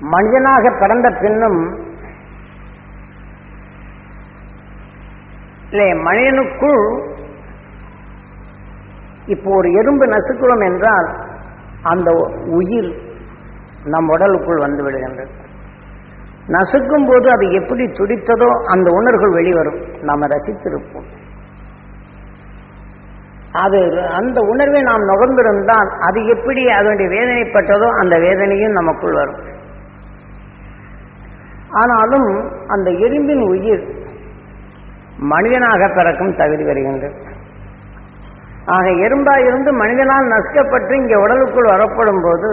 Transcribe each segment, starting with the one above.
மனிதனாக பிறந்த பின்னும் இல்லை மனிதனுக்குள் இப்போ ஒரு எறும்பு நசுக்கிறோம் என்றால் அந்த உயிர் நம் உடலுக்குள் வந்து விடுகின்றது. நசுக்கும் போது அது எப்படி துடித்ததோ அந்த உணர்வுகள் வெளிவரும். நாம் ரசித்திருப்போம். அது அந்த உணர்வை நாம் நுகர்ந்திருந்தால் அது எப்படி அதனுடைய வேதனைப்பட்டதோ அந்த வேதனையும் நமக்குள் வரும். ஆனாலும் அந்த எறும்பின் உயிர் மனிதனாக பிறக்கும் தகுதி வருகின்றது. ஆக எறும்பாக இருந்து மனிதனால் நசுக்கப்பட்டு இங்கே உடலுக்குள் வரப்படும் போது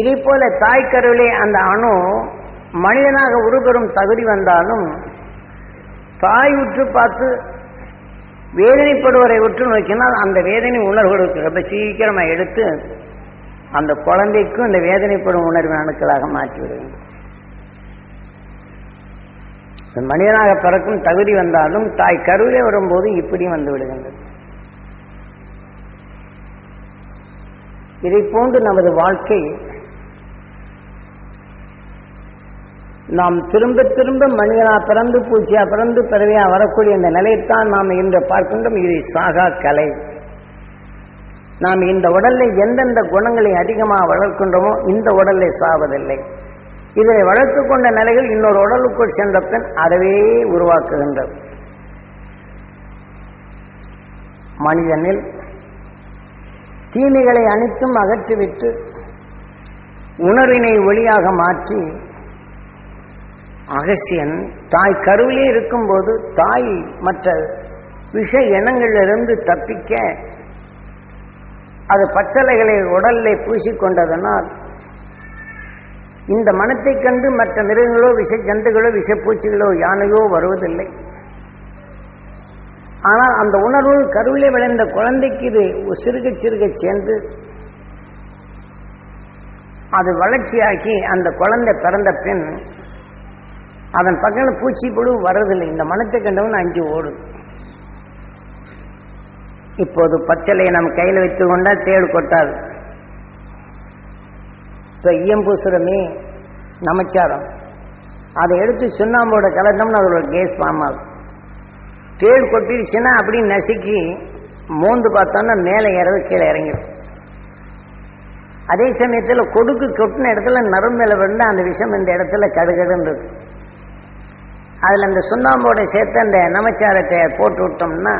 இதை போல தாய்க்கருவிலே அந்த அணு மனிதனாக உருபெறும் தகுதி வந்தாலும் தாய் உற்று பார்த்து வேதனைப்படுவரை உற்று நோக்கினால் அந்த வேதனை உணர்வுகளுக்கு ரொம்ப சீக்கிரமாக எடுத்து அந்த குழந்தைக்கும் இந்த வேதனைப்படும் உணர்வு அணுக்களாக மாற்றி மனிதனாக பிறக்கும் தகுதி வந்தாலும் தாய் கருவிலே வரும்போது இப்படி வந்து விடுகின்றது. இதை போன்று நமது வாழ்க்கை நாம் திரும்ப திரும்ப மனிதனா பிறந்து பூச்சியா பிறந்து பிறவையா வரக்கூடிய இந்த நிலையத்தான் நாம் இன்று பார்க்கின்றோம். இது சாகா கலை. நாம் இந்த உடல்ல எந்தெந்த குணங்களை அதிகமாக வளர்க்கின்றோமோ இந்த உடலை சாவதில்லை. இதை வளர்த்து கொண்ட நிலையில் இன்னொரு உடலுக்குள் சென்ற பின் அதவே உருவாக்குகின்றது. மனிதனில் தீமைகளை அனைத்தும் அகற்றிவிட்டு உணர்வினை ஒளியாக மாற்றி அகசியன் தாய் கருவிலே இருக்கும்போது தாய் மற்ற விஷ எண்ணங்களிலிருந்து தப்பிக்க அது பச்சலைகளை உடலிலே பூசிக்கொண்டதனால் இந்த மனத்தை கண்டு மற்ற மிருகங்களோ விஷ ஜந்துகளோ விஷப்பூச்சிகளோ யானையோ வருவதில்லை. ஆனால் அந்த உணர்வு கருவிலே விளைந்த குழந்தைக்கு இது சிறுக சிறுக சேர்ந்து அது வளர்ச்சியாக்கி அந்த குழந்தை பிறந்த பின் அதன் பக்கத்தில் பூச்சி புழு வர்றதில்லை இந்த மனத்தை கண்டவன் அஞ்சு ஓடும் இப்போது பச்சலையை நம்ம கையில் வைத்து கொண்டா தேடு கொட்டாது. இப்போ ஈயம்பூசுரமே நமச்சாரம். அதை எடுத்து சுண்ணாம்போட கலந்தோம்னா அதோட கேஸ் ஃபார்ம் ஆகும். தேடு கொட்டிடுச்சுன்னா அப்படி நசுக்கி மோந்து பார்த்தோன்னா மேலே ஏறது கீழே இறங்கிடும் அதே சமயத்தில் கொடுக்கு கொட்டின இடத்துல நரம்பில் விழுந்து அந்த விஷம் இந்த இடத்துல கடுகடுன்னு அதில் அந்த சுண்ணாம்போட சேர்த்து அந்த நமச்சாரத்தை போட்டு விட்டோம்னா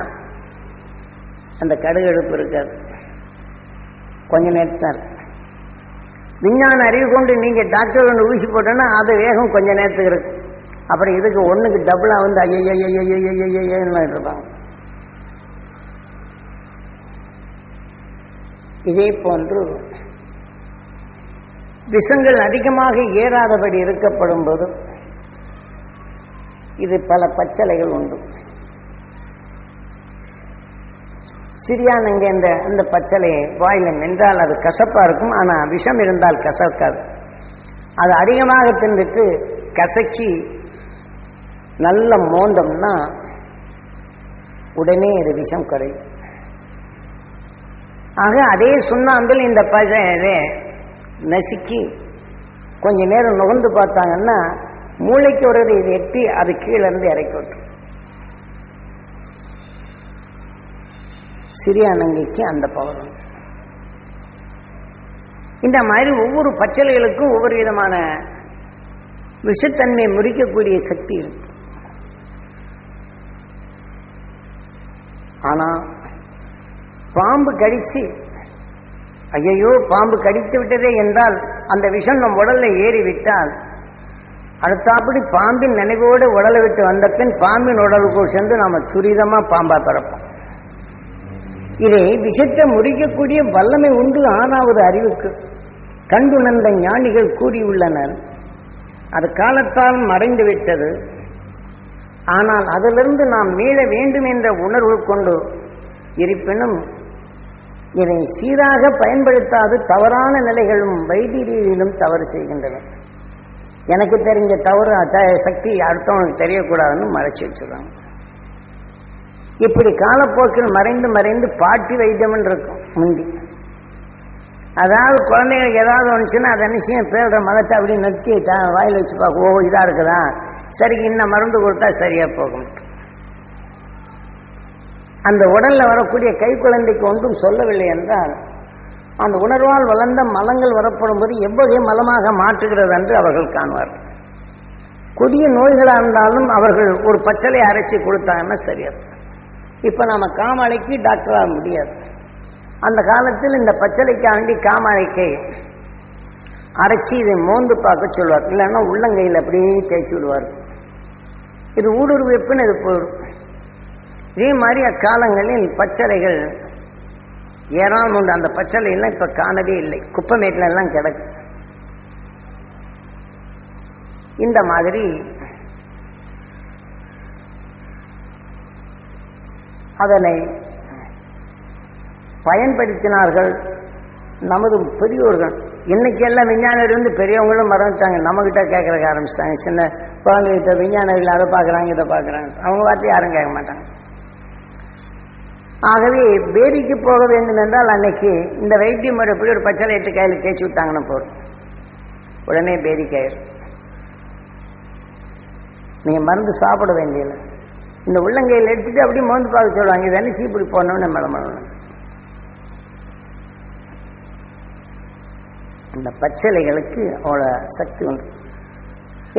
அந்த கடுகடுப்பு இருக்காது. கொஞ்ச நேரத்தான் இருக்கு. விஞ்ஞான அறிவு கொண்டு நீங்கள் டாக்டர் ஒன்று ஊசி போட்டோன்னா அது வேகம் கொஞ்ச நேரத்துக்கு இருக்கு. அப்புறம் இதுக்கு ஒன்றுக்கு டபுளாக வந்து ஐயய்யய்யய்யய்யய்யன்னு இருப்பாங்க இதே போன்று விஷங்கள் அதிகமாக ஏறாதபடி இருக்கப்படும் போது இது பல பச்சலைகள் உண்டு சிறியானங்க இந்த இந்த பச்சலை வாயில மென்றால் அது கசப்பாக இருக்கும் ஆனால் விஷம் இருந்தால் கசக்காது. அது அதிகமாக தின்றுட்டு கசக்கி நல்ல மோந்தோம்னா உடனே இது விஷம் குறையும் ஆக அதே சுண்ணாம்பில் இந்த பசை நசுக்கி கொஞ்ச நேரம் நுகர்ந்து பார்த்தாங்கன்னா மூளைக்கு ஒரு இது எட்டி அது கீழே இருந்து இறக்கி விட்டுரும். சிறியானங்கைக்கு அந்த பவர் இந்த மாதிரி ஒவ்வொரு பச்சலைகளுக்கும் ஒவ்வொரு விதமான விஷத்தன்மையை முறிக்கக்கூடிய சக்தி இருக்கு. ஆனா பாம்பு கடிச்சு ஐயையோ பாம்பு கடித்து விட்டதே என்றால் அந்த விஷம் நம் உடல்ல ஏறி விட்டால் அடுத்தாப்படி பாம்பின் நினைவோடு உடலை விட்டு வந்த பின் பாம்பின் உடலுக்குள் சென்று நாம் துரிதமாக பாம்பாக பிறப்போம். இதை விஷத்தை முறிக்கக்கூடிய வல்லமை உண்டு ஆனாவது அறிவுக்கு. கண்டுணர்ந்த ஞானிகள் கூறியுள்ளனர் அது காலத்தால் மறைந்து விட்டது. ஆனால் அதிலிருந்து நாம் மீள வேண்டும் என்ற உணர்வு கொண்டு இருப்பினும் இதை சீராக பயன்படுத்தாது தவறான நிலைகளும் வைத்தியரிலும் தவறு செய்கின்றன. எனக்கு தெரிஞ்ச தவறு சக்தி அடுத்தவனுக்கு தெரியக்கூடாதுன்னு மறைச்சி வச்சுருவாங்க இப்படி காலப்போக்கில் மறைந்து மறைந்து பாட்டி வைத்தியம் இருக்கும் முந்தி. அதாவது குழந்தைங்களுக்கு ஏதாவது ஒன்றுச்சுன்னா அதை நிச்சயம் பேருற மதத்தை அப்படியே நிறுத்தி த- வச்சு பார்க்க ஓ இதாக இருக்குதா? சரி இன்னும் மருந்து கொடுத்தா சரியா போகும். அந்த உடலில் வரக்கூடிய கை குழந்தைக்கு ஒன்றும் சொல்லவில்லை என்றால் அந்த உணர்வால் வளர்ந்த மலங்கள் வரப்படும் போது எவ்வகை மலமாக மாற்றுகிறது என்று அவர்கள் காணுவார்கள் கொடிய நோய்களாக இருந்தாலும் அவர்கள் ஒரு பச்சலை அரைச்சி கொடுத்தாங்கன்னா சரியா இப்போ நாம் காமாலைக்கு டாக்டர் ஆக முடியாது. அந்த காலத்தில் இந்த பச்சளைக்காண்டி காமாலைக்கை அரைச்சி இதை மோந்து பார்க்க சொல்லுவார். இல்லைன்னா உள்ளங்கையில் அப்படியே தேய்ச்சி விடுவார். இது ஊடுருவிப்புன்னு இது போயிடும். இதே மாதிரி அக்காலங்களில் பச்சளைகள் ஏராளம் உண்டு. அந்த பச்சளையெல்லாம் இப்போ காணவே இல்லை. குப்பமேட்டில எல்லாம் கிடக்கு. இந்த மாதிரி அதனை பயன்படுத்தினார்கள் நமது பெரியோர்கள். இன்னைக்கு எல்லாம் விஞ்ஞானிகள் வந்து பெரியவங்களும் மறந்துட்டாங்க. நம்மகிட்ட கேட்கறக்க ஆரம்பிச்சிட்டாங்க. சின்ன குழந்தைகிட்ட விஞ்ஞானிகள் அதை பார்க்குறாங்க இதை பார்க்குறாங்க. அவங்க வார்த்தை யாரும் கேட்க மாட்டாங்க. ஆகவே பேரிக்கு போக வேண்டும் என்றால் அன்னைக்கு இந்த வைத்திய முறை எப்படி ஒரு பச்சளை எட்டு கையில் தேய்ச்சி விட்டாங்கன்னா போதும். உடனே பேரிக்காயிரும் நீங்கள் மருந்து சாப்பிட வேண்டியது இந்த உள்ளங்கையில் எடுத்துட்டு அப்படியே மோந்து பார்க்க சொல்லுவாங்க. இது என்ன இப்படி போனோம்னு மேடம் இந்த பச்சலைகளுக்கு அவ்வளோ சக்தி உண்டு.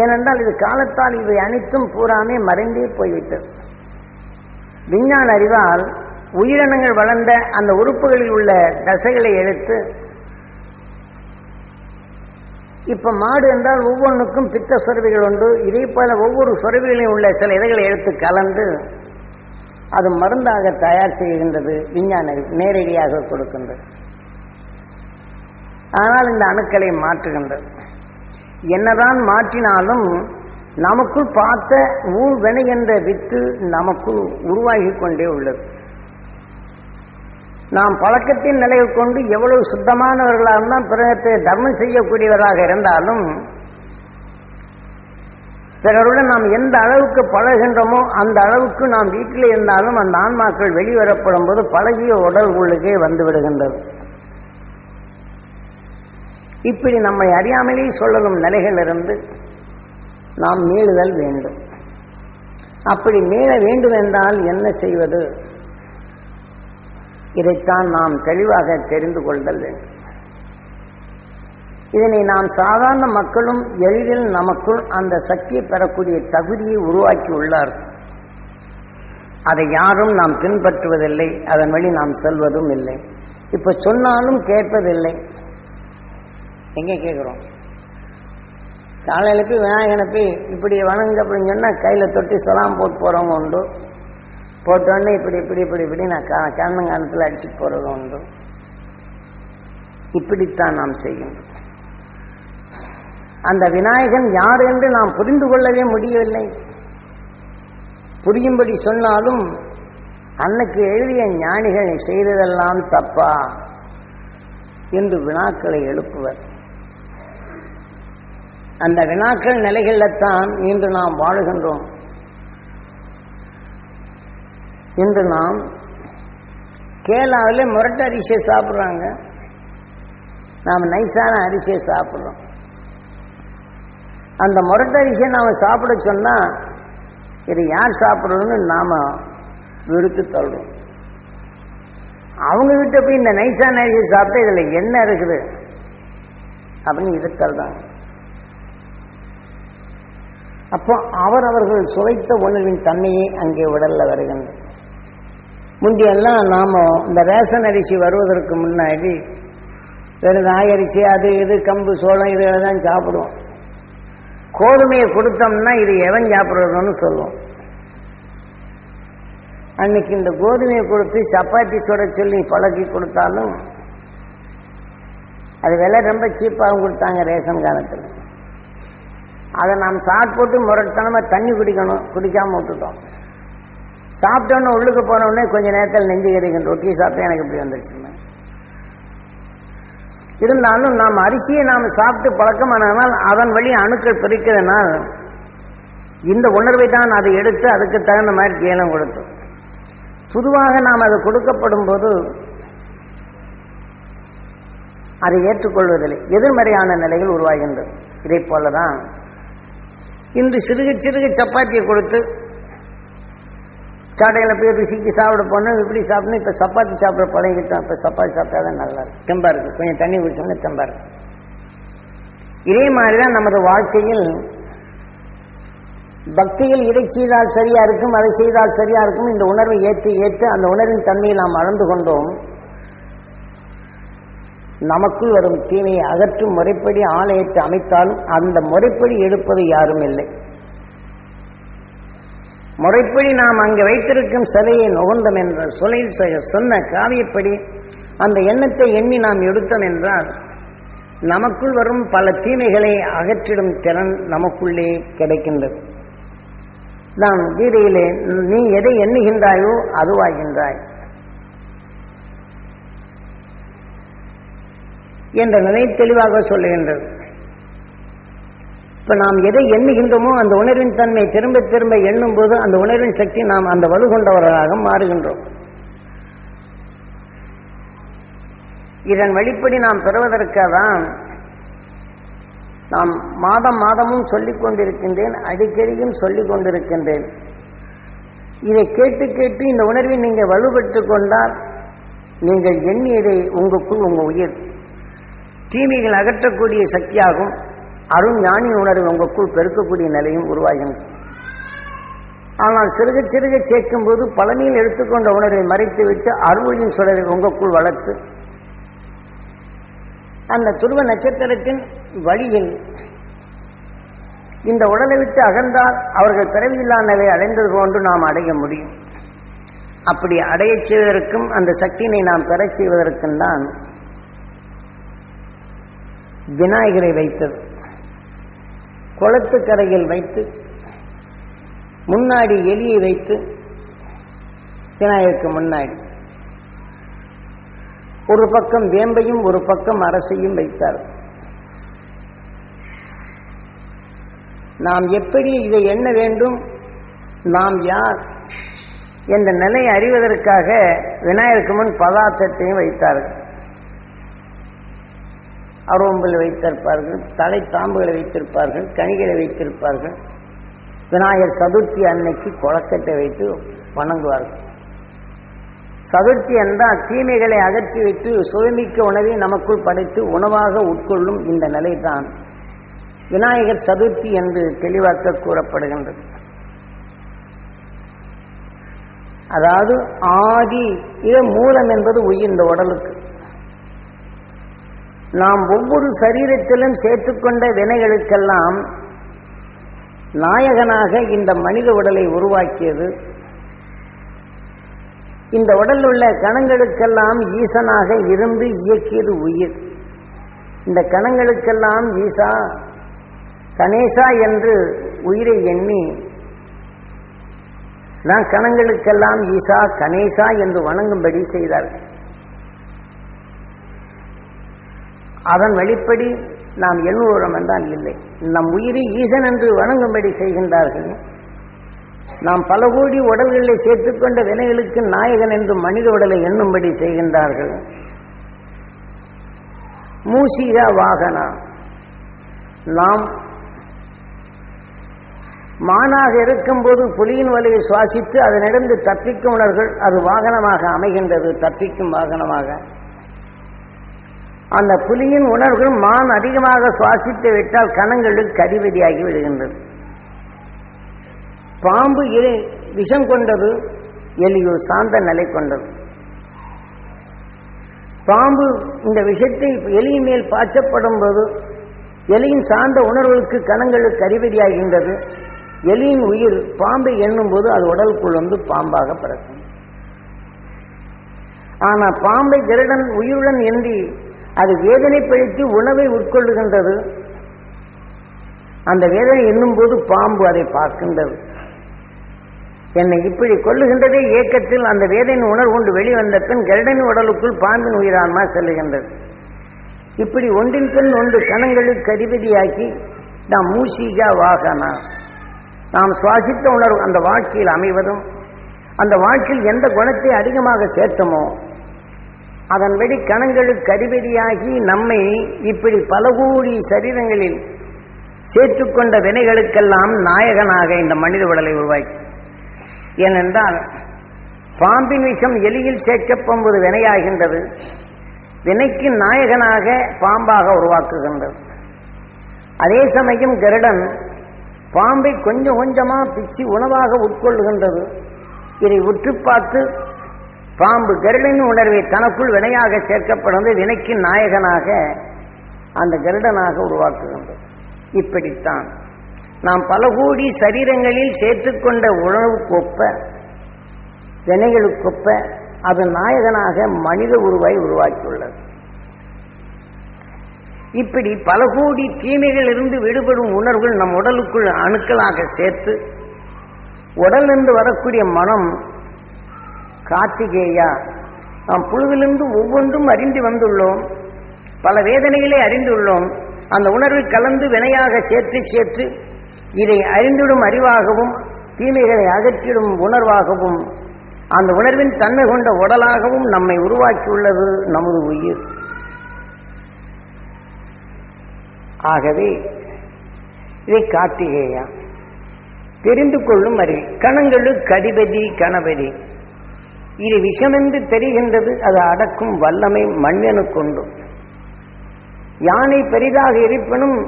ஏனென்றால் இது காலத்தால் இவை அனைத்தும் பூராமே மறைந்தே போய்விட்டது. விஞ்ஞான அறிவால் உயிரினங்கள் வளர்ந்த அந்த உறுப்புகளில் உள்ள தசைகளை எடுத்து இப்ப மாடு என்றால் ஒவ்வொன்றுக்கும் பித்த சுரவிகள் உண்டு. இதே போல ஒவ்வொரு சுரவிகளையும் உள்ள சில இதைகளை எடுத்து கலந்து அது மருந்தாக தயார் செய்கின்றது விஞ்ஞான நேரடியாக கொடுக்கின்றது. ஆனால் இந்த அணுக்களை மாற்றுகின்றது. என்னதான் மாற்றினாலும் நமக்குள் பார்த்த ஊழ்வெனை என்ற வித்து நமக்குள் உருவாகி கொண்டே உள்ளது. நாம் பழக்கத்தின் நிலையை கொண்டு எவ்வளவு சுத்தமானவர்களாக இருந்தால் பிறகு தர்மம் செய்யக்கூடியவராக இருந்தாலும் பிறருடன் நாம் எந்த அளவுக்கு பழகின்றோமோ அந்த அளவுக்கு நாம் வீட்டில் இருந்தாலும் அந்த ஆன்மாக்கள் வெளிவரப்படும் போது பழகிய உடல் உள்ளுக்கே வந்து விடுகின்றது. இப்படி நம்மை அறியாமலே சொல்லலும் நிலைகளிலிருந்து நாம் மீளுதல் வேண்டும். அப்படி மீள வேண்டும் என்றால் என்ன செய்வது? இதைத்தான் நாம் தெளிவாக தெரிந்து கொள்தல் வேண்டும். இதனை நாம் சாதாரண மக்களும் எளிதில் நமக்குள் அந்த சக்தியை பெறக்கூடிய தகுதியை உருவாக்கி உள்ளார்கள் அதை யாரும் நாம் பின்பற்றுவதில்லை அதன் வழி நாம் செல்வதும் இல்லை. இப்ப சொன்னாலும் கேட்பதில்லை. எங்க கேட்கிறோம் காலையில போய் விநாயகனை போய் இப்படி வணங்க அப்படின்னு சொன்னா கையில தொட்டி சொலாம் போட்டு போறவங்க உண்டு. போட்டோடனே இப்படி இப்படி இப்படி இப்படி நான் கா கண்ணங்காலத்தில் அடிச்சுட்டு போகிறது உண்டு. இப்படித்தான் நாம் செய்யும். அந்த விநாயகன் யார் என்று நாம் புரிந்து கொள்ளவே முடியவில்லை. புரியும்படி சொன்னாலும் அன்னைக்கு எழுதிய ஞானிகள் செய்ததெல்லாம் தப்பா என்று வினாக்களை எழுப்புவர். அந்த வினாக்கள் நிலைகளில்தான் இன்று நாம் வாழுகின்றோம். இன்று நாம் கேரளாவில் முரட்டு அரிசியை சாப்பிட்றாங்க. நாம் நைஸான அரிசியை சாப்பிட்றோம். அந்த முரட்டு அரிசியை நாம் சாப்பிட சொன்னால் இதை யார் சாப்பிட்றதுன்னு நாம் விருத்து தள்ளுறோம். அவங்க கிட்ட போய் இந்த நைஸான அரிசியை சாப்பிட்டா இதில் என்ன இருக்குது? அப்படின்னு இது தள்ளுறாங்க அப்போ அவரவர்கள் சுவைத்த உணவின் தன்மையை அங்கே உடலில் வருகின்றது முந்தியெல்லாம் நாம் இந்த ரேஷன் அரிசி வருவதற்கு முன்னாடி வெறும் நாயரிசி அது இது கம்பு சோளம் இது தான் சாப்பிடுவோம். கோதுமையை கொடுத்தோம்னா இது எவன் சாப்பிட்றதுன்னு சொல்லுவோம். அன்னைக்கு இந்த கோதுமையை கொடுத்து சப்பாத்தி சுட சொல்லி பழக்கி கொடுத்தாலும் அது விலை ரொம்ப சீப்பாகவும் கொடுத்தாங்க ரேஷன் காலத்தில். அதை நாம் சாப்பிட்டு போட்டு முரட்டனமாக தண்ணி குடிக்கணும் குடிக்காமல் விட்டுட்டோம். சாப்பிட்டோன்னு உள்ளுக்கு போனோடனே கொஞ்ச நேரத்தில் நெஞ்சு கறிகள் ரொட்டி சாப்பிட்டு எனக்கு இப்படி வந்துருச்சுமே இருந்தாலும் நாம் அரிசியை நாம் சாப்பிட்டு பழக்கமானால் அதன் வழி அணுக்கள் பிரிக்கிறதுனால் இந்த உணர்வை தான் அதை எடுத்து அதுக்கு தகுந்த மாதிரி கேலம் கொடுத்தோம் பொதுவாக நாம் அது கொடுக்கப்படும் போது அதை ஏற்றுக்கொள்வதில்லை. எதிர்மறையான நிலைகள் உருவாகின்றது. இதை போலதான் இன்று சிறுக சிறுக சப்பாத்தியை கொடுத்து கடையில் போய் பிசிக்கி சாப்பிட போனோம் இப்படி சாப்பிடணும் இப்போ சப்பாத்தி சாப்பிட பழகிட்டோம் இப்போ சப்பாத்தி சாப்பிட்டா தான் நல்லா இருக்கும். தெம்பா இருக்கு. கொஞ்சம் தண்ணி குடிச்சோம்னா தெம்பா இருக்கும் இதே மாதிரி தான் நமது வாழ்க்கையில் பக்தியில் இதை செய்தால் சரியா இருக்கும் அதை செய்தால் சரியா இருக்கும் இந்த உணர்வை ஏற்று ஏற்று அந்த உணர்வின் தன்மையை நாம் அளந்து கொண்டோம். நமக்குள் வரும் தீமையை அகற்றும் முறைப்படி ஆலயத்தை அமைத்தாலும் அந்த முறைப்படி எடுப்பது யாரும் இல்லை. முறைப்படி நாம் அங்கே வைத்திருக்கும் சிலையை நுகர்ந்தோம் என்ற சொல்லில் சொன்ன காவியப்படி அந்த எண்ணத்தை எண்ணி நாம் எடுத்தோம் என்றால் நமக்குள் வரும் பல தீமைகளை அகற்றிடும் திறன் நமக்குள்ளே கிடைக்கின்றது. நாம் கீதையிலே நீ எதை எண்ணுகின்றாயோ அதுவாகின்றாய் என்ற நிலை தெளிவாக சொல்லுகின்றது. இப்ப நாம் எதை எண்ணுகின்றோமோ அந்த உணர்வின் தன்மை திரும்ப திரும்ப எண்ணும் போது அந்த உணர்வின் சக்தி நாம் அந்த வலு கொண்டவர்களாக மாறுகின்றோம். இதன் வழிப்படி நாம் பெறுவதற்காகதான் நாம் மாதம் மாதமும் சொல்லிக் கொண்டிருக்கின்றேன் அடிக்கடியும் சொல்லிக் கொண்டிருக்கின்றேன். இதை கேட்டு கேட்டு இந்த உணர்வை நீங்கள் வலுப்பெற்றுக் கொண்டால் நீங்கள் எண்ணியதை உங்களுக்குள் உங்க உயிர் தீமைகள் அகற்றக்கூடிய சக்தியாகும். அருண் ஞானி உணர்வு உங்களுக்குள் பெருக்கக்கூடிய நிலையும் உருவாகின்றது. ஆனால் சிறுக சிறுக சேர்க்கும் போது பழனியில் எடுத்துக்கொண்ட உணர்வை மறைத்துவிட்டு அருளின் சுடரை உங்களுக்குள் வளர்த்து அந்த துருவ நட்சத்திரத்தின் வழியில் இந்த உடலை விட்டு அகன்றால் அவர்கள் பிறவியில்லா நிலை அடைந்தது போன்று நாம் அடைய முடியும். அப்படி அடையச் செய்வதற்கும் அந்த சக்தியினை நாம் பெறச் செய்வதற்கும் தான் விநாயகரை வைத்தது. குளத்துக்கரையில் வைத்து முன்னாடி எலியை வைத்து விநாயகருக்கு முன்னாடி. ஒரு பக்கம் வேம்பையும் ஒரு பக்கம் அரசையும் வைத்தார். நாம் எப்படி இதை எண்ண வேண்டும்? நாம் யார்? என்ற நிலையை அறிவதற்காக விநாயகருக்கு முன் பதார்த்தத்தையும் வைத்தார்கள். அருவம்பில் வைத்திருப்பார்கள் தலை தாம்புகளை வைத்திருப்பார்கள் கனிகளை வைத்திருப்பார்கள். விநாயகர் சதுர்த்தி அன்னைக்கு குளக்கட்டை வைத்து வணங்குவார்கள். சதுர்த்தி என்றால் தீமைகளை அகற்றி வைத்து சுயமிக்க உணவை நமக்குள் படைத்து உணவாக உட்கொள்ளும் இந்த நிலைதான். விநாயகர் சதுர்த்தி என்று தெளிவாக்க கூறப்படுகின்றது. அதாவது ஆதி இத மூலம் என்பது உயிர் இந்த உடலுக்கு. நாம் ஒவ்வொரு சரீரத்திலும் சேர்த்துக்கொண்ட வினைகளுக்கெல்லாம் நாயகனாக இந்த மனித உடலை உருவாக்கியது. இந்த உடல் உள்ள கணங்களுக்கெல்லாம் ஈசனாக இருந்து இயக்கியது உயிர். இந்த கணங்களுக்கெல்லாம் ஈசா கணேசா என்று உயிரை எண்ணி நான் கணங்களுக்கெல்லாம் ஈசா கணேசா என்று வணங்கும்படி செய்தார்கள். அதன் வழிப்படி நாம் எண்ணுவோரம் என்றால் இல்லை. நம் உயிரை ஈசன் என்று வணங்கும்படி செய்கின்றார்கள். நாம் பல கோடி உடல்களை சேர்த்துக்கொண்ட வினைகளுக்கு நாயகன் என்று மனித உடலை எண்ணும்படி செய்கின்றார்கள். மூசிகா வாகனா. நாம் மானாக இருக்கும்போது புலியின் வலையை சுவாசித்து அதனிடந்து தப்பிக்கும் உணர்கள் அது வாகனமாக அமைகின்றது. தப்பிக்கும் வாகனமாக. அந்த புலியின் உணர்வுகள் மான் அதிகமாக சுவாசித்து விட்டால் கணங்களுக்கு அதிபதியாகி விடுகின்றது. பாம்பு இறை விஷம் கொண்டது எலியோ சாந்த நிலை கொண்டது. பாம்பு இந்த விஷத்தை எலியின் மேல் பாய்ச்சப்படும் போது எலியின் சார்ந்த உணர்வுகளுக்கு கணங்களுக்கு அறிவதியாகின்றது எலியின் உயிர் பாம்பை எண்ணும் போது அது உடலுக்குள் வந்து பாம்பாக பிறக்கும். ஆனா பாம்பை கருடன் உயிருடன் எந்தி அது வேதனைப்படுத்தி உணவை உட்கொள்ளுகின்றது. அந்த வேதனை எண்ணும்போது பாம்பு அதை பார்க்கின்றது. என்னை இப்படி கொள்ளுகின்றதே இயக்கத்தில் அந்த வேதனை உணர்வு கொண்டு வெளிவந்த பின் கருடன் உடலுக்குள் பாம்பின் உயிரான்மா செல்லுகின்றது. இப்படி ஒன்றின் பின் ஒன்று கணங்களுக்கு அதிபதியாக்கி நாம் மூசிகா வாகனா. நாம் சுவாசித்த உணர்வு அந்த வாழ்க்கையில் அமைவதும் அந்த வாழ்க்கையில் எந்த குணத்தை அதிகமாக சேர்த்தமோ அதன்படி கணங்களுக்கு அதிபதியாகி நம்மை இப்படி பல கோடி சரீரங்களில் சேர்த்துக்கொண்ட வினைகளுக்கெல்லாம் நாயகனாக இந்த மனித உடலை உருவாக்கி. ஏனென்றால் பாம்பின் விஷம் எலியில் சேர்க்கப்போம்போது வினையாகின்றது. வினைக்கு நாயகனாக பாம்பாக உருவாக்குகின்றது. அதே சமயம் கருடன் பாம்பை கொஞ்சம் கொஞ்சமாக பிச்சு உணவாக உட்கொள்ளுகின்றது. இதை உற்று பார்த்து பாம்பு கருடன் உணர்வை தனக்குள் வினையாக சேர்க்கப்படுவது வினைக்கு நாயகனாக அந்த கருடனாக உருவாக்குகின்றது இப்படித்தான். நாம் பல கோடி சரீரங்களில் சேர்த்துக்கொண்ட உணவுக்கொப்ப வினைகளுக்கொப்ப அது நாயகனாக மனித உருவாய் உருவாக்கியுள்ளது. இப்படி பல கோடி தீமைகளிலிருந்து விடுபடும் உணர்வுகள் நம் உடலுக்குள் அணுக்களாக சேர்த்து உடலிருந்து வரக்கூடிய மனம் கார்த்திகேயா நாம் புழுவிலிருந்து ஒவ்வொன்றும் அறிந்து வந்துள்ளோம். பல வேதனைகளை அறிந்துள்ளோம். அந்த உணர்வில் கலந்து வினையாக சேர்த்து சேர்த்து இதை அறிந்திடும் அறிவாகவும் தீமைகளை அகற்றிடும் உணர்வாகவும் அந்த உணர்வின் தன்மை கொண்ட உடலாகவும் நம்மை உருவாக்கியுள்ளது நமது உயிர். ஆகவே இதை கார்த்திகேயா தெரிந்து கொள்ளும் அறி கணங்களுக்கு அதிபதி கணபதி. இது விஷமென்று தெரிகின்றது அது அடக்கும் வல்லமை மன்னனுக்கொண்டு யானை பெரிதாக இருப்பினும்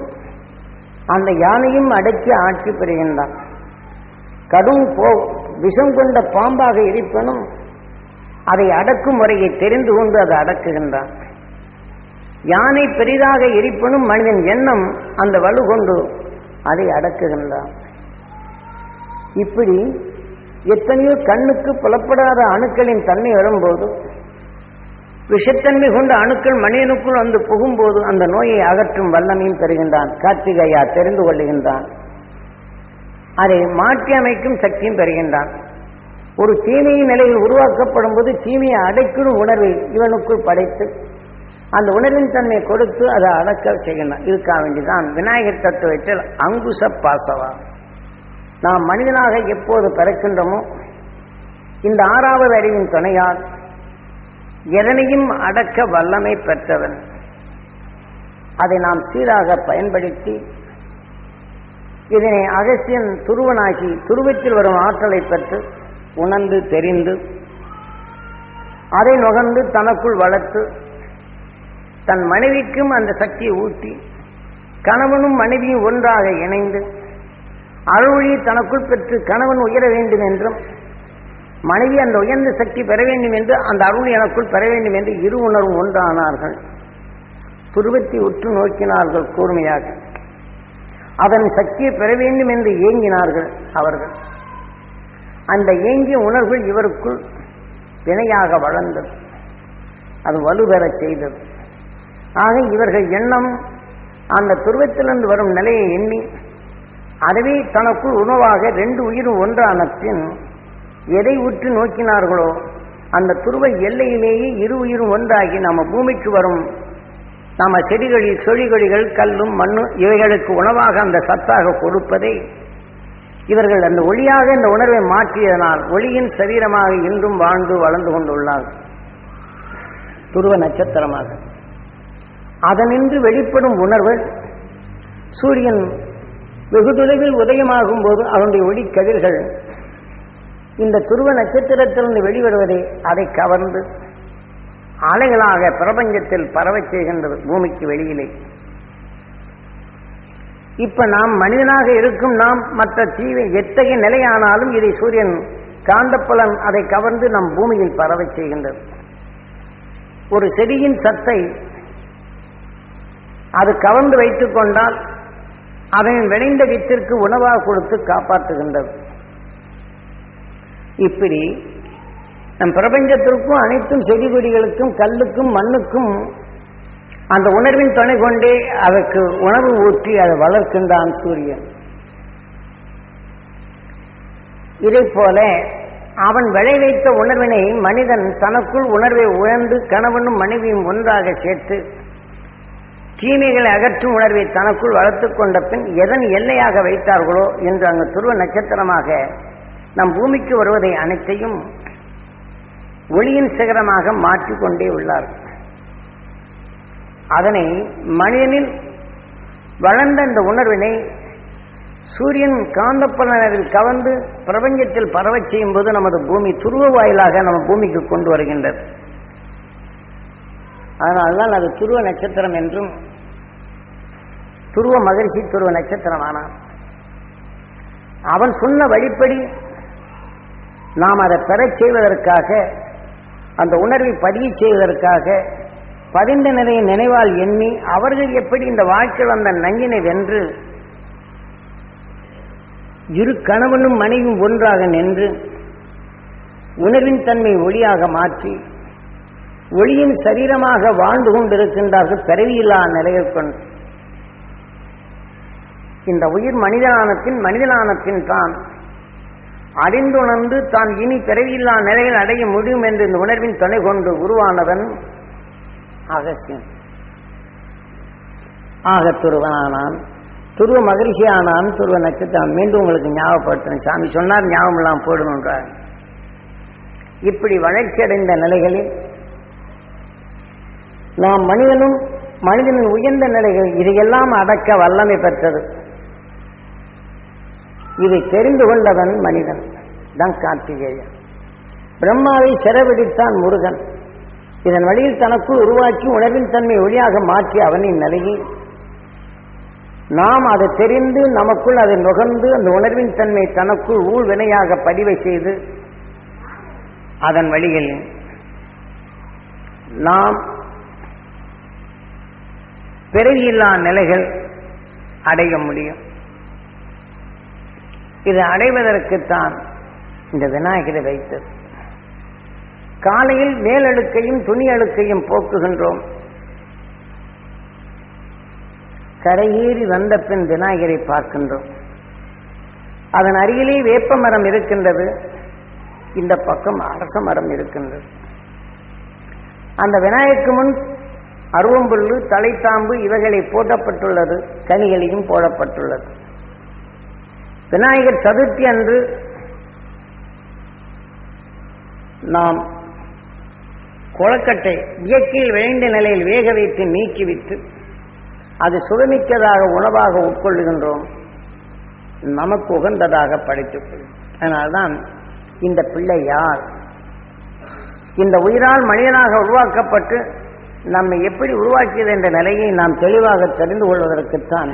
அந்த யானையும் அடக்கி ஆட்சி பெறுகின்றான் கடும் போ விஷம் கொண்ட பாம்பாக இருப்பினும் அதை அடக்கும் முறையை தெரிந்து கொண்டு அதை அடக்குகின்றான். யானை பெரிதாக இருப்பினும் மனிதன் எண்ணம் அந்த வலு கொண்டு அதை அடக்குகின்றான். இப்படி எத்தனையோ கண்ணுக்கு புலப்படாத அணுக்களின் தன்மை வரும்போது விஷத்தன்மை கொண்ட அணுக்கள் மனிதனுக்குள் வந்து புகும்போது அந்த நோயை அகற்றும் வல்லமையும் பெறுகின்றான். கார்த்திகையா தெரிந்து கொள்ளுகின்றான். அதை மாற்றி அமைக்கும் சக்தியும் பெறுகின்றான். ஒரு தீமையின் நிலையில் உருவாக்கப்படும் போது தீமையை அடைக்கும் உணர்வை இவனுக்குள் படைத்து அந்த உணர்வின் தன்மையை கொடுத்து அதை அடக்க செய்கின்றான். இதுக்காக வேண்டிதான் விநாயகர் தத்துவத்தில் அங்குச பாசவா. நாம் மனிதனாக எப்போது பிறக்கின்றோமோ இந்த ஆறாவது அறிவின் துணையால் எதனையும் அடக்க வல்லமை பெற்றவன். அதை நாம் சீராக பயன்படுத்தி இதனை அகசியன் துருவனாகி துருவத்தில் வரும் ஆற்றலை பெற்று உணர்ந்து தெரிந்து அதை நுகர்ந்து தனக்குள் வளர்த்து தன் மனைவிக்கும் அந்த சக்தியை ஊட்டி கணவனும் மனைவியும் ஒன்றாக இணைந்து அருளி தனக்குள் பெற்று கணவன் உயர வேண்டும் என்றும் மனைவி அந்த உயர்ந்த சக்தி பெற வேண்டும் என்று அந்த அருள் எனக்குள் பெற வேண்டும் என்று இரு உணர்வும் ஒன்றானார்கள். துருவத்தை உற்று நோக்கினார்கள் கூர்மையாக. அதன் சக்தியை பெற வேண்டும் என்று ஏங்கினார்கள் அவர்கள். அந்த ஏங்கிய உணர்வுகள் இவருக்குள் வினையாக வளர்ந்தது. அது வலுபெறச் செய்தது. ஆக இவர்கள் எண்ணம் அந்த துருவத்திலிருந்து வரும் நிலையை எண்ணி அதுவே தனக்குள் உணவாக ரெண்டு உயிரும் ஒன்றான பின் எதை உற்று நோக்கினார்களோ அந்த துருவ எல்லையிலேயே இரு உயிரும் ஒன்றாகி நம்ம பூமிக்கு வரும். நம்ம செடிகளில் சொழிகொழிகள் கல்லும் மண்ணும் இவைகளுக்கு உணவாக அந்த சத்தாக கொடுப்பதை. இவர்கள் அந்த ஒளியாக இந்த உணர்வை மாற்றியதனால் ஒளியின் சரீரமாக இன்றும் வாழ்ந்து வளர்ந்து கொண்டுள்ளார். துருவ நட்சத்திரமாக. அதனின்று வெளிப்படும் உணர்வு சூரியன் வெகு தொலைவில் உதயமாகும் போது அவனுடைய ஒளி கதிர்கள் இந்த துருவ நட்சத்திரத்திலிருந்து வெளிவருவதை அதை கவர்ந்து அலைகளாக பிரபஞ்சத்தில் பரவச் செய்கின்றது பூமிக்கு வெளியிலே. இப்ப நாம் மனிதனாக இருக்கும் நாம் மற்ற தீவை எத்தகைய நிலையானாலும் இதை சூரியன் காந்தப்புலன் அதை கவர்ந்து நம் பூமியில் பரவச் செய்கின்றது. ஒரு செடியின் சத்தை அது கவர்ந்து வைத்துக் கொண்டால் அதன் விளைந்த வித்திற்கு உணவாக கொடுத்து காப்பாற்றுகின்றது. இப்படி நம் பிரபஞ்சத்திற்கும் அனைத்தும் செடி கொடிகளுக்கும் கல்லுக்கும் மண்ணுக்கும் அந்த உணர்வின் துணை கொண்டே அதற்கு உணவு ஊற்றி அதை வளர்க்கின்றான் சூரியன். இதை போல அவன் விளைவைத்த உணர்வினை மனிதன் தனக்குள் உணர்வை உணர்ந்து கணவனும் மனைவியும் ஒன்றாக சேர்த்து தீமைகளை அகற்றும் உணர்வை தனக்குள் வளர்த்துக் கொண்ட பின் எதன் எல்லையாக வைத்தார்களோ என்று அங்கு துருவ நட்சத்திரமாக நம் பூமிக்கு வருவதை அனைத்தையும் ஒளியின் சிகரமாக மாற்றிக்கொண்டே உள்ளார். அதனை மனிதனில் வளர்ந்த அந்த உணர்வினை சூரியன் காந்தப்பலனில் கவர்ந்து பிரபஞ்சத்தில் பரவச் செய்யும் போது நமது பூமி துருவ வாயிலாக நம்ம பூமிக்கு கொண்டு வருகின்றது. அதனால்தான் அது துருவ நட்சத்திரம் என்றும் துருவ மகரிஷி துருவ நட்சத்திரமானான் அவன் சொன்ன வழிப்படி நாம் அதை பெறச் செய்வதற்காக அந்த உணர்வை பதிவு செய்வதற்காக பதிந்த நிலையை நினைவால் எண்ணி அவர்கள் எப்படி இந்த வாழ்க்கையில் அந்த நஞ்சினை வென்று இரு கணவனும் மனைவியும் ஒன்றாக நின்று உணர்வின் தன்மை ஒளியாக மாற்றி ஒளியின் சரீரமாக வாழ்ந்து கொண்டிருக்கின்றார்கள் பிறவியில்லா நிலையை கொண்டு இந்த உயிர் மனிதனான பின் தான் அறிந்துணர்ந்து தான் இனி பிறவியில்லா நிலையில் அடைய முடியும் என்று இந்த உணர்வின் துணை கொண்டு உருவானவன் அகசியம் ஆக துருவனானான். துருவ மகிழ்ச்சியானான் துருவ நட்சத்திரம். மீண்டும் உங்களுக்கு ஞாபகப்படுத்தணும் சாமி சொன்னார் ஞாபகம் எல்லாம் போடணுன்றார். இப்படி வளர்ச்சி அடைந்த நிலைகளில் நாம் மனிதனும் மனிதனின் உயர்ந்த நிலைகள் இதையெல்லாம் அடக்க வல்லமை பெற்றது. இதை தெரிந்து கொண்டவன் மனிதன். தான் கார்த்திகேயன். பிரம்மாவை சிறவிடித்தான் முருகன். இதன் வழியில் தனக்குள் உருவாக்கி உணர்வின் தன்மை ஒளியாக மாற்றி அவனின் நிலையை நாம் அதை தெரிந்து நமக்குள் அதை நுகர்ந்து அந்த உணர்வின் தன்மை தனக்குள் ஊழ்வினையாக பதிவை செய்து அதன் வழியில் நாம் பிறவியில்லா நிலைகள் அடைய முடியும். இதை அடைவதற்குத்தான் இந்த விநாயகரை வைத்தது காலையில் மேலழுக்கையும் துணி அழுக்கையும் போக்குகின்றோம். கரையேறி வந்த பின் விநாயகரை பார்க்கின்றோம். அதன் அருகிலே வேப்ப மரம் இருக்கின்றது. இந்த பக்கம் அரச மரம் இருக்கின்றது. அந்த விநாயகருக்கு முன் அருவம்புல்லு தலைத்தாம்பு இவைகளை போடப்பட்டுள்ளது கனிகளையும் போடப்பட்டுள்ளது. விநாயகர் சதுர்த்தி அன்று நாம் கொழக்கட்டை இயற்கையில் விளைந்த நிலையில் வேக வைத்து நீக்கிவிட்டு அது சுகமிக்கதாக உணவாக உட்கொள்ளுகின்றோம். நமக்கு உகந்ததாக படைத்துக் கொள்ளும். அதனால்தான் இந்த பிள்ளை யார்? இந்த உயிரால் மனிதனாக உருவாக்கப்பட்டு நம்மை எப்படி உருவாக்கியது என்ற நிலையை நாம் தெளிவாக தெரிந்து கொள்வதற்குத்தான்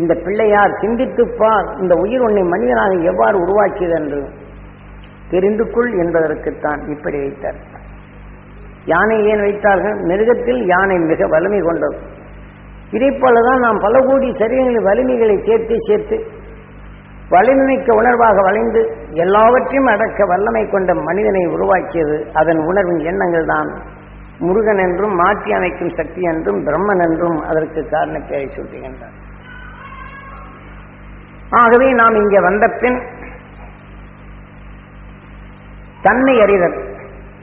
இந்த பிள்ளையார் சிந்தித்துப்பார். இந்த உயிர் உன்னை மனிதனாக எவ்வாறு உருவாக்கியது என்று தெரிந்து கொள் என்பதற்குத்தான் இப்படி வைத்தார். யானை ஏன் வைத்தார்கள்? மிருகத்தில் யானை மிக வலிமை கொண்டது. இதை போலதான் நாம் பல கோடி சரீரங்களின் வலிமைகளை சேர்த்து சேர்த்து வலிமைக்க உணர்வாக வளைந்து எல்லாவற்றையும் அடக்க வல்லமை கொண்ட மனிதனை உருவாக்கியது. அதன் உணர்வின் எண்ணங்கள் தான் முருகன் என்றும் மாற்றி அமைக்கும் சக்தி என்றும் பிரம்மன் என்றும் அதற்கு காரண பெயரை சொல்லுகின்றார் ஆகவே நாம் இங்கே வந்த பின் தன்னை அறிதல்.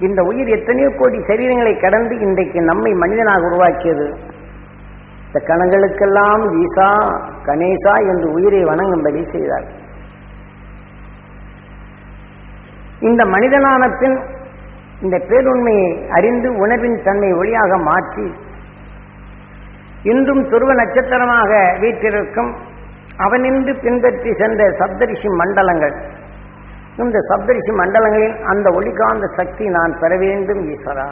இந்த உயிர் எத்தனையோ கோடி சரீரங்களை கடந்து இன்றைக்கு நம்மை மனிதனாக உருவாக்கியது. இந்த கணங்களுக்கெல்லாம் ஈசா கணேசா என்று உயிரை வணங்கும்படி செய்தார். இந்த மனிதனான பின் இந்த பேருண்மையை அறிந்து உணர்வின் தன்மை ஒளியாக மாற்றி இன்றும் துருவ நட்சத்திரமாக வீற்றிருக்கும் அவனின்று பின்பற்றி சென்ற சப்தரிஷி மண்டலங்கள். இந்த சப்தரிஷி மண்டலங்களில் அந்த ஒளிகாந்த சக்தி நான் பெற வேண்டும் ஈஸ்வரா.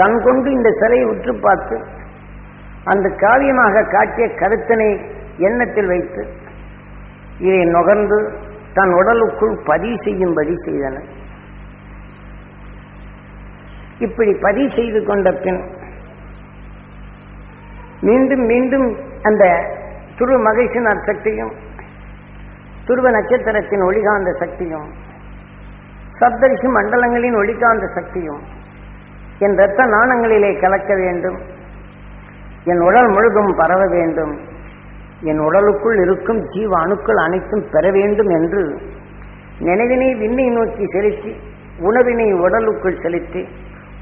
கண் கொண்டு இந்த சிலையை உற்று பார்த்து அந்த காவியமாக காட்டிய கருத்தினை எண்ணத்தில் வைத்து இதை நுகர்ந்து தன் உடலுக்குள் பதிவு செய்யும்படி செய்தன. இப்படி பதிவு செய்து கொண்ட பின் மீண்டும் மீண்டும் அந்த துருவ மகிழ்ச்சினார் சக்தியும் துருவ நட்சத்திரத்தின் ஒளிகாந்த சக்தியும் சப்தரிஷி மண்டலங்களின் ஒளிகாந்த சக்தியும் என் இரத்த நாணங்களிலே கலக்க வேண்டும் என் உடல் முழுதும் பரவ வேண்டும் என் உடலுக்குள் இருக்கும் ஜீவ அணுக்கள் அனைத்தும் பெற வேண்டும் என்று நினைவினை விண்ணை நோக்கி செலுத்தி உணவினை உடலுக்குள் செலுத்தி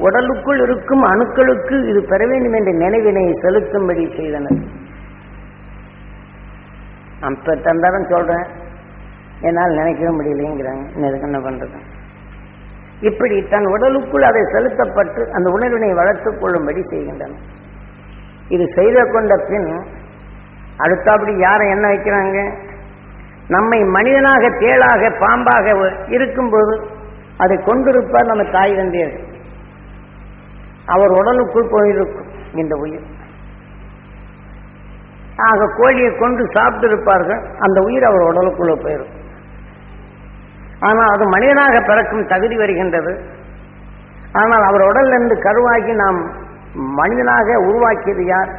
உடலுக்குள் இருக்கும் அணுக்களுக்கு இது பெற வேண்டும் என்ற நினைவினை செலுத்தும்படி செய்தனர். அப்ப தந்தாலும் சொல்றேன். என்னால் நினைக்கவே முடியலைங்கிறாங்க. இன்னும் என்ன பண்றது? இப்படி தன் உடலுக்குள் அதை செலுத்தப்பட்டு அந்த உணர்வினை வளர்த்துக் கொள்ளும்படி செய்கின்றன. இது செய்த கொண்ட பின் அடுத்தபடி யாரை என்ன வைக்கிறாங்க? நம்மை மனிதனாக தேளாக பாம்பாக இருக்கும்போது அதை கொண்டிருப்பார் நம்ம தாய் தந்தையர். அவர் உடலுக்குள் போயிருக்கும் இந்த உயிர். ஆக கோழியை கொண்டு சாப்பிட்டு இருப்பார்கள் அந்த உயிர் அவர் உடலுக்குள்ளே போயிடும் ஆனால் அது மனிதனாக பிறக்கும் தகுதி வருகின்றது. ஆனால் அவர் உடலிருந்து கருவாகி நாம் மனிதனாக உருவாக்கியது யார்?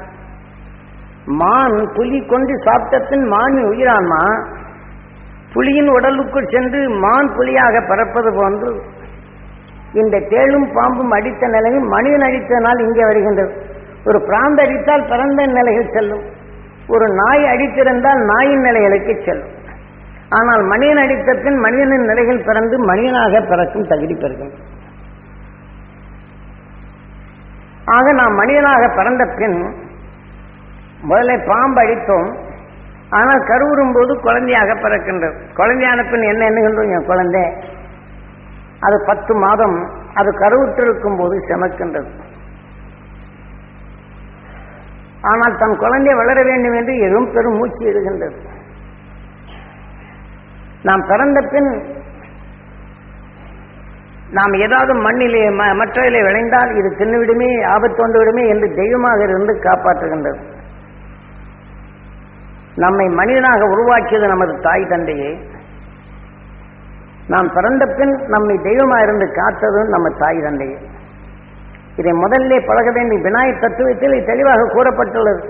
மான் புலி கொண்டு சாப்பிட்ட பின் மானின் உயிரான்மா? புலியின் உடலுக்குள் சென்று மான் புலியாக பிறப்பது போன்று இந்த தேளும் பாம்பும் அடித்த நிலையில் மனிதன் அடித்ததனால் இங்கே வருகின்றது. ஒரு பிராந்த அடித்தால் பிறந்த நிலையில் செல்லும். ஒரு நாய் அடித்திருந்தால் நாயின் நிலைகளுக்கு செல்லும். ஆனால் மனிதன் அடித்த பின் மனிதனின் நிலைகள் பிறந்து மனிதனாக பிறக்கும் தகுதி பெறுகிறது. ஆக நாம் மனிதனாக பிறந்த பின் முதல்ல பாம்பு அடித்தோம். ஆனால் கருவுறும் போது குழந்தையாக பிறக்கின்றது. குழந்தையான பின் என்ன எண்ணுகின்றோம்? என் குழந்தை. அது பத்து மாதம். அது கருவுற்றிருக்கும் போது செமக்கின்றது. ஆனால் தன் குழந்தை வளர வேண்டும் என்று எதுவும் பெரும் மூச்சு எடுகின்றது நாம் பிறந்த பின் நாம் ஏதாவது மண்ணிலே ம- மற்றதிலே விளைந்தால் இது தின்னுவிடுமே ஆபத்து வந்துவிடுமே என்று தெய்வமாக இருந்து காப்பாற்றுகின்றது. நம்மை மனிதனாக உருவாக்கியது நமது தாய் தந்தையே. நாம் பிறந்த பின் நம்மை தெய்வமாக இருந்து காத்ததும் நம்ம தாய் தந்தையே. இதை முதல்ல பழக வேண்டும் விநாயகர் தத்துவத்தில் தெளிவாக கூறப்பட்டுள்ளது.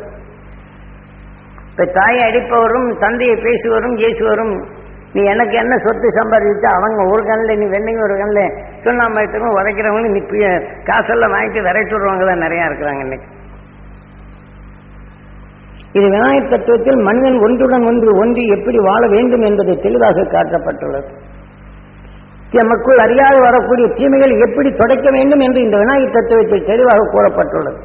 இப்ப தாயை அடிப்பவரும் தந்தையை பேசுவரும் இயேசுவரும் நீ எனக்கு என்ன சொத்து சம்பாதிச்சா அவங்க ஒரு கண்ணில் நீ வெண்ணைங்க ஒரு கண்ணில் சுண்ணாம்பயத்துக்கும் உதைக்கிறவங்க நீ காசெல்லாம் வாங்கிட்டு விரட்டி விடுறவங்க தான் நிறையா இருக்கிறாங்க இன்னைக்கு. இது விநாயகர் தத்துவத்தில் மனிதன் ஒன்றுடன் ஒன்று ஒன்றி எப்படி வாழ வேண்டும் என்பது தெளிவாக காட்டப்பட்டுள்ளது. நமக்குள் அறியாது வரக்கூடிய தீமைகள் எப்படி தொடக்க வேண்டும் என்று இந்த விநாயகர் தத்துவத்தில் தெளிவாக கூறப்பட்டுள்ளது.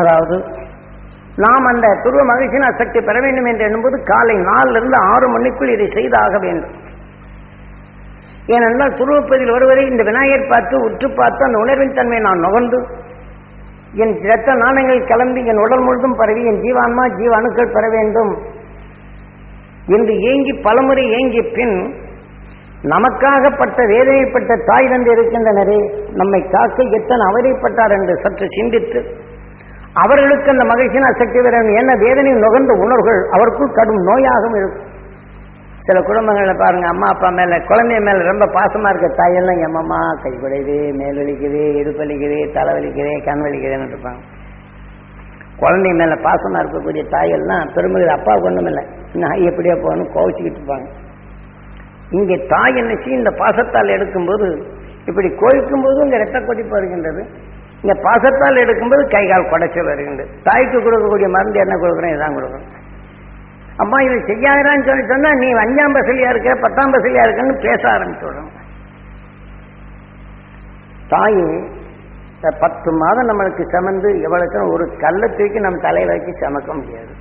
அதாவது நாம் அந்த துருவ மகிழ்ச்சியின் சக்தி பெற வேண்டும் என்று எண்ணும்போது காலை நாலிலிருந்து ஆறு மணிக்குள் இதை செய்தாக வேண்டும். ஏனென்றால் துருவப்பதில் ஒருவரை இந்த விநாயகர் பார்த்து உற்று பார்த்து அந்த உணர்வின் தன்மை நான் நுகர்ந்து என் இரத்த நாணங்கள் கலந்து என் உடல் முழுதும் பரவி என் ஜீவான்மா ஜீவ அணுக்கள் பெற வேண்டும் என்று ஏங்கி பலமுறை ஏங்கிய பின் நமக்காகப்பட்ட வேதனைப்பட்ட தாய் தந்தை இருக்கின்றனரே நம்மை காக்க எத்தனை அவதிப்பட்டார் என்று சற்று சிந்தித்து அவர்களுக்கு அந்த மகிழ்ச்சியின் சக்தி வர என்ன வேதனை நுகர்ந்த உணர்வுகள் அவருக்குள் கடும் நோயாகவும் இருக்கும். சில குடும்பங்களில் பாருங்க அம்மா அப்பா மேல குழந்தைய மேல ரொம்ப பாசமா இருக்க தாயெல்லாம் எம்மம்மா கை குடையுது மேல் வலிக்குது இடுப்பு வலிக்குது தலை வலிக்குது கண் வலிக்குதுன்னு இருப்பாங்க. குழந்தை மேல பாசமா இருக்கக்கூடிய தாயெல்லாம் பெருமைகள் அப்பா ஒண்ணும் இல்லை நான் எப்படியா போகணும் கோவிச்சுக்கிட்டு இருப்பாங்க இங்கே தாய் என்ன செய்யும் இந்த பாசத்தால் எடுக்கும்போது இப்படி கோவிக்கும் போது இங்கே ரத்த கொதிப்பு வருகின்றது இங்கே பாசத்தால் எடுக்கும்போது கை கால் குடைச்சல் வருகின்றது. தாய்க்கு கொடுக்கக்கூடிய மருந்து என்ன கொடுக்குறோம் இதான் கொடுக்குறோம். அம்மா இதை செய்யாதான்னு சொல்லி சொன்னா நீ அஞ்சாம் பசலியா இருக்க பத்தாம் பசலியா இருக்கன்னு பேச ஆரம்பிச்சுடுறோம். தாய் பத்து மாதம் நம்மளுக்கு சமந்து எவ்வளவு ஒரு கல்லை தூக்கி நம்ம தலையை வச்சு சமக்க முடியாது.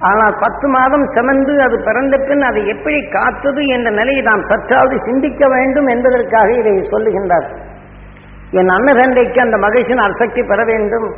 ஆனால் பத்து மாதம் செமந்து அது பிறந்த பின் அதை எப்படி காத்தது என்ற நிலையை நாம் சற்றாவது சிந்திக்க வேண்டும் என்பதற்காக இதை சொல்லுகின்றார். என் அன்னகண்டைக்கு அந்த மகிழ்ச்சியின் அசக்தி பெற வேண்டும்.